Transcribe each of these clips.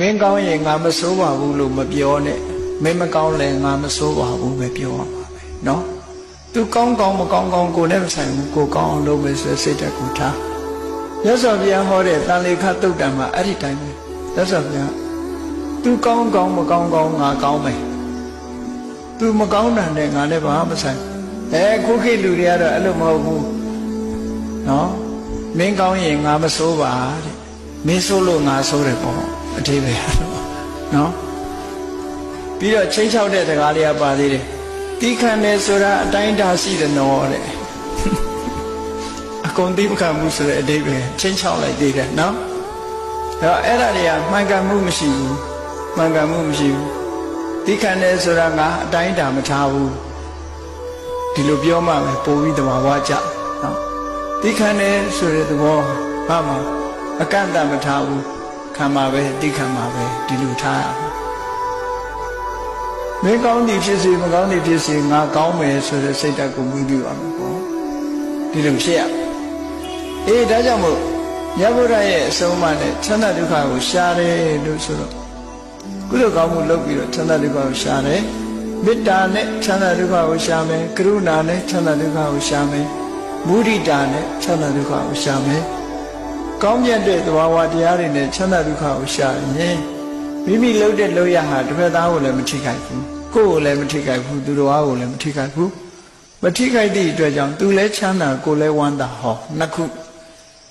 မင်းကောင်းရင်ငါမစိုးပါဘူးလို့မပြောနဲ့မင်းမကောင်းလည်းငါမစိုးပါဘူးပဲပြောရမှာပဲเนาะသူကောင်းကောင်းမကောင်းကောင်းကိုနဲ့မဆိုင်ဘူးကိုကောင်းအောင်လုပ်မယ်ဆိုတဲ့စိတ်ဓာတ်ကိုထားရသော်ဘုရားဟောတဲ့တန်လေခတုတ်တံမှာအဲ့ဒီတိုင်းပဲရသော်ဘုရားသူကောင်းကောင်းမကောင်းကောင်းငါကောင်းမယ်သူမကောင်းတာနဲ့ငါလည်းဘာမှမဆိုင်အဲခုခေတ်လူတွေကတော့အဲ့လိုမဟုတ်ဘူးเนาะမင်းကောင်းရင်ငါမစိုးပါတဲ့မင်းစိုးလို့ငါစိုးတယ်ပေါ့ အသေးပဲနော်ပြီးတော့ချင်းချောက်တဲ့စကားလေးကပါသေးတယ်တီးခံတယ်ဆိုတာအတိုင်းတာရှိတယ်နော်တဲ့အကုန်တီးမခံဘူးဆိုတဲ့အတိတ်ပဲချင်းချောက်လိုက်သေးတယ်နော်အဲ့တော့အဲ့ဒါတွေကမှန်ကန်မှုမရှိဘူးမှန်ကန်မှုမရှိဘူးတီးခံတယ်ဆိုတာငါအတိုင်းတာမထားဘူးဒီလိုပြောမှပဲပို့ပြီးတဘာဝကြနော်တီးခံတယ်ဆိုတဲ့သဘောဘာမှအကန့်အသတ်မထားဘူး ခံမှာပဲတိခံမှာပဲဒီလိုထားရမှာမင်းကောင်းသည်ဖြစ်စေမကောင်းသည်ဖြစ်စေငါကောင်းမယ်ဆိုတဲ့စိတ်ဓာတ်ကိုမွေးပြီးပါမယ်ပေါ့ဒီလိုဖြစ်ရအေးဒါကြောင့်မို့မြတ်ဗုဒ္ဓရဲ့အဆုံးအမနဲ့ချမ်းသာဒုက္ခကိုရှားတယ်လို့ဆိုတော့ကုသိုလ်ကောင်းမှုလုပ်ပြီးတော့ချမ်းသာဒုက္ခကိုရှားတယ်မေတ္တာနဲ့ချမ်းသာဒုက္ခကိုရှားမယ်ကရုဏာနဲ့ချမ်းသာဒုက္ခကိုရှားမယ်မုဒိတာနဲ့ချမ်းသာဒုက္ခကိုရှားမယ် ကောင်းမြတ်တဲ့သဘာဝတရားတွေနဲ့ချမ်းသာဒုက္ခကိုရှာရင်မိမိလှုပ်တဲ့လှုပ်ရဟာတစ်ဖက်သားကိုလည်းမထိခိုက်ဘူးကိုယ်ကိုလည်းမထိခိုက်ဘူးသူတော်ဘာကိုလည်းမထိခိုက်ဘူးမထိခိုက်သည့်အတွက်ကြောင့်သူလည်းချမ်းသာကိုယ်လည်းဝမ်းသာဟောနှစ်ခု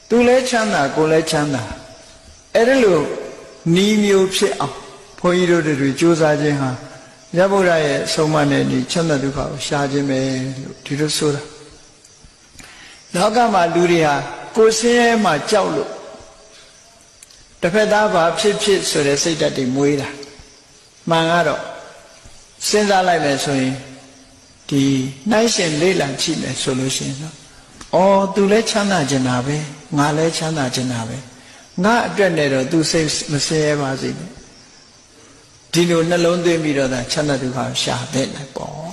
သူလည်းချမ်းသာကိုယ်လည်းချမ်းသာအဲ့ဒါလို့နီးမျိုးဖြစ်အောင်ဘုန်းကြီးတို့တွေကြိုးစားခြင်းဟာရဗုဒ္ဓရဲ့ဆုံးမနဲ့ဒီချမ်းသာဒုက္ခကိုရှာခြင်းပဲလို့ဒီလိုဆိုတာလောကမှာလူတွေဟာ ကိုယ်ဆင်းရဲမှကြောက်လို့တစ်ဖက်သားဘာဖြစ်ဖြစ်ဆိုတဲ့စိတ်ဓာတ်တွေမွေးတာမှန်ကတော့စဉ်းစားလိုက်မယ်ဆိုရင်ဒီနှိုင်းရှင်လေးလံကြည့်မယ်ဆိုလို့ရှိရင်တော့အော် तू လည်းချမ်းသာကျင်တာပဲငါလည်းချမ်းသာကျင်တာပဲငါအတွက်နဲ့တော့ तू စိတ်မဆင်းရဲပါစေနဲ့ဒီလိုနှလုံးသွင်းပြီးတော့သာချမ်းသာဒုက္ခရှာတဲ့လိုက်ပေါ့